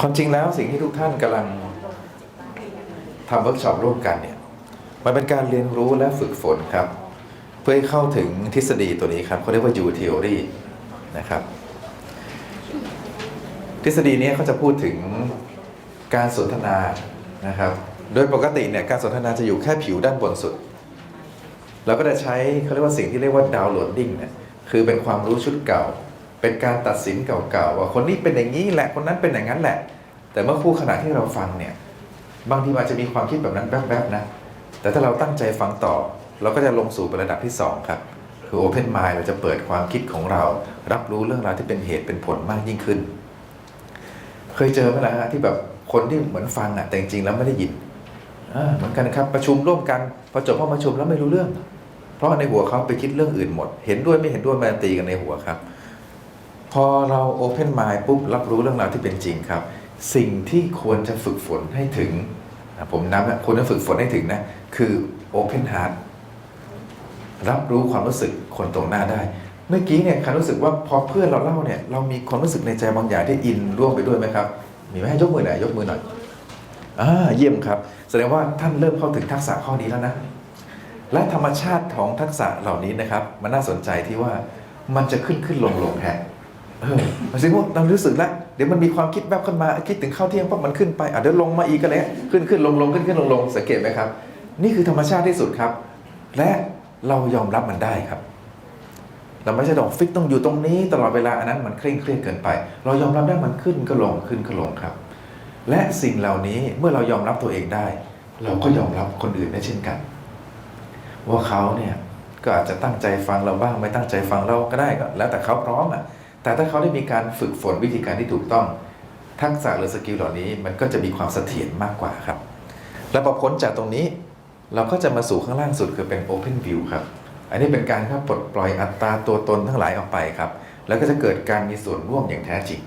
ความจริงแล้วสิ่งที่ทุกท่านกำลังทำเวิร์กช็อปร่วมกันเนี่ยมันเป็นการเรียนรู้และฝึกฝนครับ เพื่อให้เข้าถึงทฤษฎีตัวนี้ครับเขาเรียกว่า U theory นะครับ ทฤษฎีนี้เขาจะพูดถึงการสนทนานะครับ โดยปกติเนี่ยการสนทนาจะอยู่แค่ผิวด้านบนสุด เราก็จะใช้เขาเรียกว่าสิ่งที่เรียกว่าดาวน์โหลดดิ้งเนี่ยคือเป็นความรู้ชุดเก่า เป็นการตัดสินเก่าๆว่าคนนี้เป็นอย่างนี้แหละคนนั้นเป็นอย่างนั้นแหละ แต่เมื่อคู่ขณะที่เราฟังเนี่ยบางทีอาจจะมีความคิดแบบนั้นแวบๆนะ แต่ถ้าเราตั้งใจฟังต่อ เราก็จะลงสู่ระดับที่สองครับ คือ Open Mind เราจะเปิดความคิดของเรา รับรู้เรื่องราวที่เป็นเหตุเป็นผลมากยิ่งขึ้น เคยเจอไหมล่ะฮะที่แบบคนที่เหมือนฟังอะแต่จริงๆแล้วไม่ได้ยินเหมือนกันครับประชุมร่วมกันพอจบห้องประชุมแล้วไม่รู้เรื่อง เพราะในหัวเขาไปคิดเรื่องอื่นหมด เห็นด้วยไม่เห็นด้วยมาตีกันในหัวครับ พอเราโอเพน i n d ปุ๊บรับรู้เรื่องราวที่เป็นจริงครับ สิ่งที่ควรจะฝึกฝนให้ถึง ผมนับนะควรจะฝึกฝนให้ถึงนะ คือโอเพนฮาร์ดรับรู้ความรู้สึกคนตรงหน้าได้ เมื่อกี้เนี่ยคันรู้สึกว่าพอเพื่อนเราเล่าเนี่ยเรามีความรู้สึกในใจบางอย่างที่อินร่วมไปด้วยไหมครับ มีไหมให้ยกมือหน่อยยกมือหน่อยอ่าเยี่ยมครับ แสดงว่าท่านเริ่มเข้าถึงทักษะข้อนี้แล้วนะและธรรมชาติของทักษะเหล่านี้นะครับ มันน่าสนใจที่ว่ามันจะขึ้นขึ้นลงลงแฮะ เออสิว่าเรารู้สึกแล้วเดี๋ยวมันมีความคิดแวบขึ้นมาคิดถึงข้าวเที่ยงปั๊บมันขึ้นไปอะเดี๋ยวลงมาอีกก็เลยขึ้นขึ้นลงลงขึ้นขึ้นลงลงสังเกตไหมครับ นี่คือธรรมชาติที่สุดครับ และเรายอมรับมันได้ครับ เราไม่ใช่ต้องฟิกต้องอยู่ตรงนี้ ตลอดเวลาอันนั้นมันเคร่งเครียดเกินไป เรายอมรับได้มันขึ้นก็ลงขึ้นก็ลงครับ และสิ่งเหล่านี้เมื่อเรายอมรับตัวเองได้ เราก็ยอมรับคนอื่นได้เช่นกัน ว่าเขาเนี่ยก็อาจจะตั้งใจฟังเราบ้างไม่ตั้งใจฟังเราก็ได้ก็แล้วแต่เขาพร้อมอะ แต่ถ้าเขาได้มีการฝึกฝนวิธีการที่ถูกต้อง ทักษะหรือสกิลเหล่านี้มันก็จะมีความเสถียรมากกว่าครับ และพอพ้นจากตรงนี้ เราก็จะมาสู่ข้างล่างสุดคือเป็น Open View ครับอันนี้เป็นการครับปลดปล่อยอัตราตัวตนทั้งหลายออกไปครับ แล้วก็จะเกิดการมีส่วนร่วมอย่างแท้จริง